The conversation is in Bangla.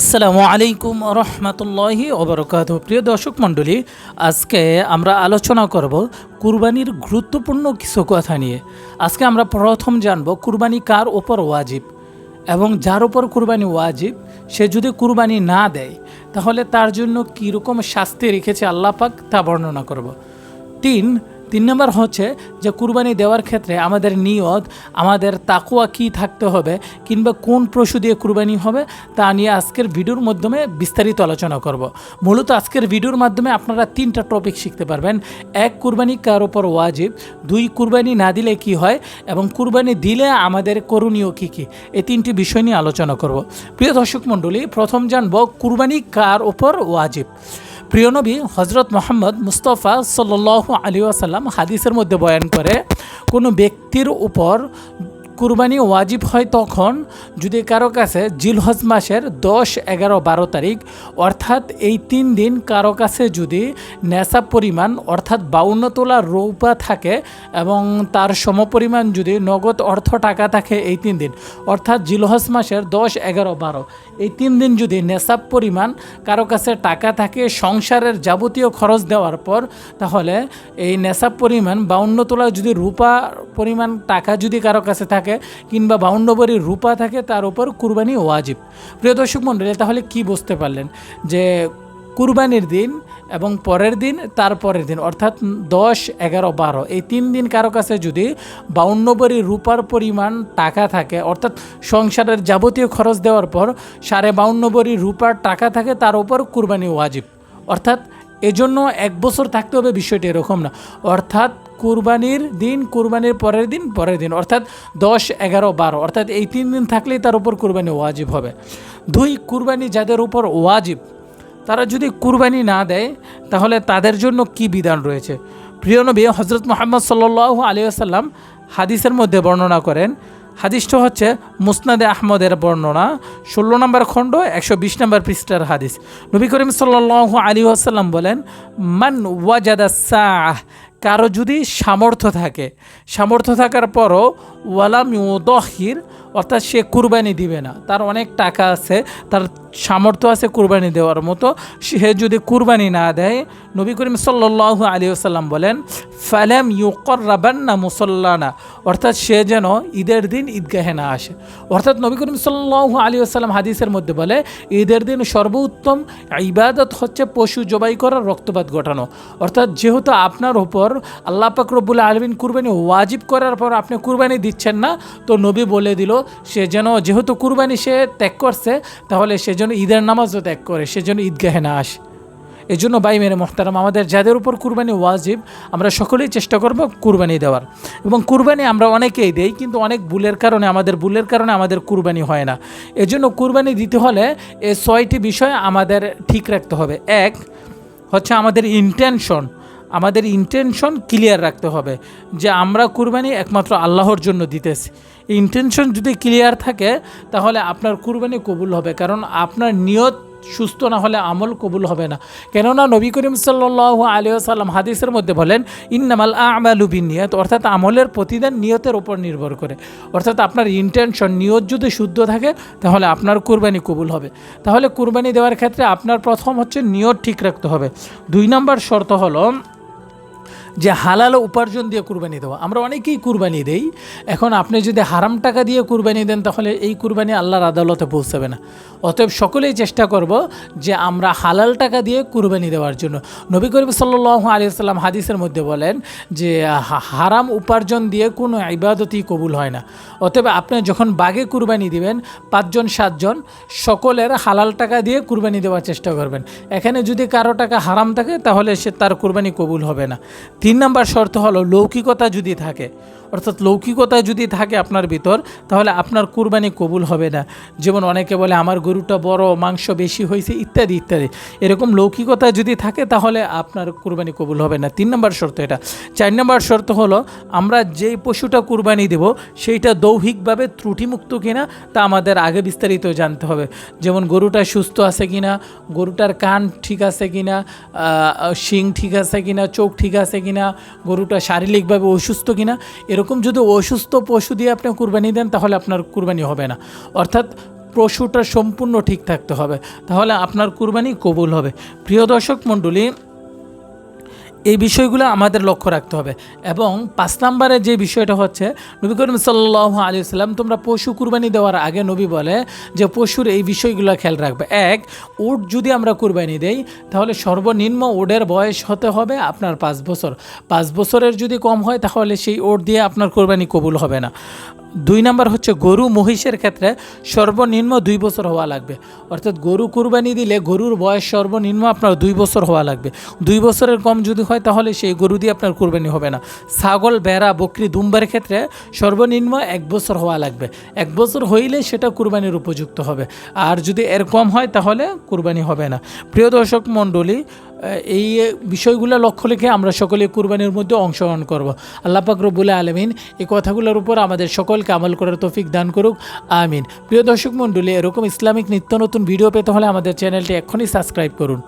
আসসালামু আলাইকুম রহমতুল্লাহি ওবরকাত। প্রিয় দর্শক মণ্ডলী, আজকে আমরা আলোচনা করব কুরবানির গুরুত্বপূর্ণ কিছু কথা নিয়ে। আজকে আমরা প্রথম জানব কুরবানি কার ওপর ওয়াজিব এবং যার ওপর কুরবানি ওয়াজিব, সে যদি কুরবানি না দেয়, তাহলে তার জন্য কীরকম শাস্তি রেখেছে আল্লাহ পাক তা বর্ণনা করব। তিন তিন নম্বর হচ্ছে যে কুরবানি দেওয়ার ক্ষেত্রে আমাদের নিয়ত, আমাদের তাকুয়া কি থাকতে হবে কিংবা কোন পশু দিয়ে কুরবানি হবে তা নিয়ে আজকের ভিডিওর মাধ্যমে বিস্তারিত আলোচনা করব। মূলত আজকের ভিডিওর মাধ্যমে আপনারা তিনটা টপিক শিখতে পারবেন। এক, কুরবানি কার ওপর ওয়াজিব। দুই, কুরবানি না দিলে কি হয় এবং কুরবানি দিলে আমাদের করণীয় কী কী? এই তিনটি বিষয় নিয়ে আলোচনা করব। প্রিয় দর্শক মণ্ডলী, প্রথম জানব কুরবানি কার ওপর ওয়াজিব। প্রিয় নবী, হজরত মোহাম্মদ মুস্তফা সাল্লু আলী আসাল্লাম হাদিসের মধ্যে বয়ান করে, কোনো ব্যক্তির উপর কুরবানি ওয়াজিব হয় তখন যদি কারও কাছে জিলহজ মাসের দশ, এগারো, বারো তারিখ, অর্থাৎ এই তিন দিন কারও কাছে যদি নেশা পরিমাণ, অর্থাৎ বাউন্ন তোলা রৌপা থাকে এবং তার সমপরিমাণ যদি নগদ অর্থ টাকা থাকে এই তিন দিন, অর্থাৎ জিলহজ মাসের দশ, এগারো, বারো, এই তিন দিন যদি নেশাব পরিমাণ কারও কাছে টাকা থাকে সংসারের যাবতীয় খরচ দেওয়ার পর, তাহলে এই নেশাব পরিমাণ বাউন্ন তোলা যদি রূপা পরিমাণ টাকা যদি কারও কাছে থাকে কিংবা বাউন্ন রূপা থাকে, তার উপর কুরবানি ওয়াজিব। প্রিয় দর্শক মণ্ডলী, তাহলে কি বুঝতে পারলেন? যে কুরবানির দিন এবং পরের দিন, তার পরের দিন, অর্থাৎ দশ, এগারো, বারো, এই তিন দিন কারও কাছে যদি বাউন্নবরী রূপার পরিমাণ টাকা থাকে, অর্থাৎ সংসারের যাবতীয় খরচ দেওয়ার পর, সাড়ে বাউন্নবরী রূপার টাকা থাকে, তার উপর কুরবানি ওয়াজিব। অর্থাৎ এজন্য এক বছর থাকতে হবে বিষয়টি এরকম না। অর্থাৎ কুরবানির দিন, কুরবানির পরের দিন পরের দিন। অর্থাৎ দশ, এগারো, বারো। অর্থাৎ এই তিন দিন থাকলেই তার উপর কুরবানি ওয়াজিব হবে। দুই, কুরবানি যাদের উপর ওয়াজিব, তারা যদি কুরবানি না দেয়, তাহলে তাদের জন্য কি বিধান রয়েছে? প্রিয় নবী হজরত মোহাম্মদ সাল্লাহ আলিয়াল্লাম হাদিসের মধ্যে বর্ণনা করেন হাদিসটা হচ্ছে মুসনাদে আহমদের বর্ণনা, ষোলো নম্বর খণ্ড, একশো বিশ নম্বর পৃষ্ঠার হাদিস। নবী করিম সাল্লাহ আলী আসাল্লাম বলেন, মান ওয়াজাদা সাহ কারও যদি সামর্থ্য থাকে, সামর্থ্য থাকার পরও ওয়ালাম দহির অর্থাৎ সে কুরবানি দিবে না। তার অনেক টাকা আছে, তার সামর্থ্য আছে কুরবানি দেওয়ার মতো। সে যদি কুরবানি না দেয়, নবী করিম সাল্লাহ আলী আসাল্লাম বলেন, ফালাম ইউকর রাবান্না মুসল্লানা। অর্থাৎ সে যেন ঈদের দিন ঈদগাহে না আসে। অর্থাৎ নবী করিম সাল্লাহ আলী আসাল্লাম হাদিসের মধ্যে বলে, ঈদের দিন সর্বোত্তম ইবাদত হচ্ছে পশু জবাই করার রক্তপাত ঘটানো। অর্থাৎ যেহেতু আপনার ওপর আল্লাহ পাক রব্বুল আলমিন কুরবানি ওয়াজিব করার পর আপনি কুরবানি দিচ্ছেন না, তো নবী বলে দিল, সে যেন যেহেতু কুরবানি সে ত্যাগ করছে, তাহলে সে যেন ঈদের নামাজও ত্যাগ করে সে যেন ঈদগাহে না আসে। এই জন্য বাই মেরে মোহতারাম, আমাদের যাদের উপর কুরবানি ওয়াজিব, আমরা সকলেই চেষ্টা করব কুরবানি দেওয়ার। এবং কুরবানি আমরা অনেকেই দেই, কিন্তু অনেক ভুলের কারণে, আমাদের ভুলের কারণে আমাদের কুরবানি হয় না। এজন্য কুরবানি দিতে হলে এই ছয়টি বিষয় আমাদের ঠিক রাখতে হবে। এক, হচ্ছে আমাদের ইন্টেনশন আমাদের ইন্টেনশন ক্লিয়ার রাখতে হবে যে আমরা কুরবানি একমাত্র আল্লাহর জন্য দিতেছি। ইন্টেনশন যদি ক্লিয়ার থাকে, তাহলে আপনার কুরবানি কবুল হবে, কারণ আপনার নিয়ত সুস্থ না হলে আমল কবুল হবে না। কেননা নবী করিম সাল্লাহ আলিয়াল্লাম হাদিসের মধ্যে বলেন, ইন্নামাল আমালুবিন নিয়ত অর্থাৎ আমলের প্রতিদান নিয়তের উপর নির্ভর করে। অর্থাৎ আপনার ইন্টেনশন নিয়ত যদি শুদ্ধ থাকে, তাহলে আপনার কুরবানি কবুল হবে। তাহলে কুরবানি দেওয়ার ক্ষেত্রে আপনার প্রথম হচ্ছে নিয়ত ঠিক রাখতে হবে। দুই নম্বর শর্ত হলো যে হালাল উপার্জন দিয়ে কুরবানি দেওয়া। আমরা অনেকেই কুরবানি দেই। এখন আপনি যদি হারাম টাকা দিয়ে কুরবানি দেন, তাহলে এই কুরবানি আল্লাহর আদালতে পৌঁছাবে না। অতএব সকলেই চেষ্টা করব যে আমরা হালাল টাকা দিয়ে কুরবানি দেওয়ার জন্য। নবী করিম সাল্লাহ আলী সাল্লাম হাদিসের মধ্যে বলেন যে হারাম উপার্জন দিয়ে কোনো ইবাদতই কবুল হয় না। অতএব আপনি যখন বাগে কুরবানি দিবেন, পাঁচজন, সাতজন, সকলের হালাল টাকা দিয়ে কুরবানি দেওয়ার চেষ্টা করবেন। এখানে যদি কারও টাকা হারাম থাকে, তাহলে সে তার কুরবানি কবুল হবে না। তিন নম্বর শর্ত হলো লৌকিকতা যদি থাকে, অর্থাৎ লৌকিকতা যদি থাকে আপনার ভিতর, তাহলে আপনার কুরবানি কবুল হবে না। যেমন অনেকে বলে, আমার গরুটা বড়, মাংস বেশি হয়েছে, ইত্যাদি ইত্যাদি। এরকম লৌকিকতা যদি থাকে, তাহলে আপনার কুরবানি কবুল হবে না। তিন নম্বর শর্ত এটা। চার নম্বর শর্ত হলো, আমরা যেই পশুটা কুরবানি দেব, সেইটা দৌহিকভাবে ত্রুটিমুক্ত কিনা, তা আমাদের আগে বিস্তারিত জানতে হবে। যেমন গরুটা সুস্থ আছে কিনা, গরুটার কান ঠিক আছে কিনা শিং ঠিক আছে কিনা, চোখ ঠিক আছে কিনা গরুটা শারীরিকভাবে অসুস্থ কিনা, এরকম যদি অসুস্থ পশু দিয়ে আপনি কুরবানি দেন, তাহলে আপনার কুরবানি হবে না। অর্থাৎ পশুটা সম্পূর্ণ ঠিক থাকতে হবে। তাহলে আপনার কুরবানি কবুল হবে। প্রিয় দর্শক মণ্ডলী এই বিষয়গুলো আমাদের লক্ষ্য রাখতে হবে। এবং পাঁচ নম্বরে যে বিষয়টা হচ্ছে, নবী করিম সাল্লাহ আলী সাল্লাম তোমরা পশু কুরবানি দেওয়ার আগে নবী বলে যে পশুর এই বিষয়গুলো খেয়াল রাখবে। এক, উট যদি আমরা কুরবানি দেই, তাহলে সর্বনিম্ন উটের বয়স হতে হবে আপনার পাঁচ বছর। পাঁচ বছরের যদি কম হয়, তাহলে সেই ওট দিয়ে আপনার কোরবানি কবুল হবে না। দুই নাম্বার হচ্ছে গরু মহিষের ক্ষেত্রে সর্বনিম্ন দুই বছর হওয়া লাগবে। অর্থাৎ গরু কুরবানি দিলে গরুর বয়স সর্বনিম্ন আপনার দুই বছর হওয়া লাগবে। দুই বছরের কম যদি হয় তাহলে সেই গরু দিয়ে আপনার কুরবানি হবে না। ছাগল, বেড়া, বকরি দুম্বার ক্ষেত্রে সর্বনিম্ন এক বছর হওয়া লাগবে। এক বছর হইলে সেটা কুরবানির উপযুক্ত হবে। আর যদি এর কম হয় তাহলে কুরবানি হবে না। প্রিয় দর্শক মণ্ডলী এই বিষয়গুলো লক্ষ্য রেখে আমরা সকলে কুরবানির মধ্যে অংশগ্রহণ করব। আল্লাহ রব্বুল আলমিন এই কথাগুলোর উপর আমাদের সকলকে আমল করার তৌফিক দান করুক। আমিন। প্রিয় দর্শক মণ্ডলী, এরকম ইসলামিক নিত্য নতুন ভিডিও পেতে হলে আমাদের চ্যানেলটি এখনই সাবস্ক্রাইব করুন।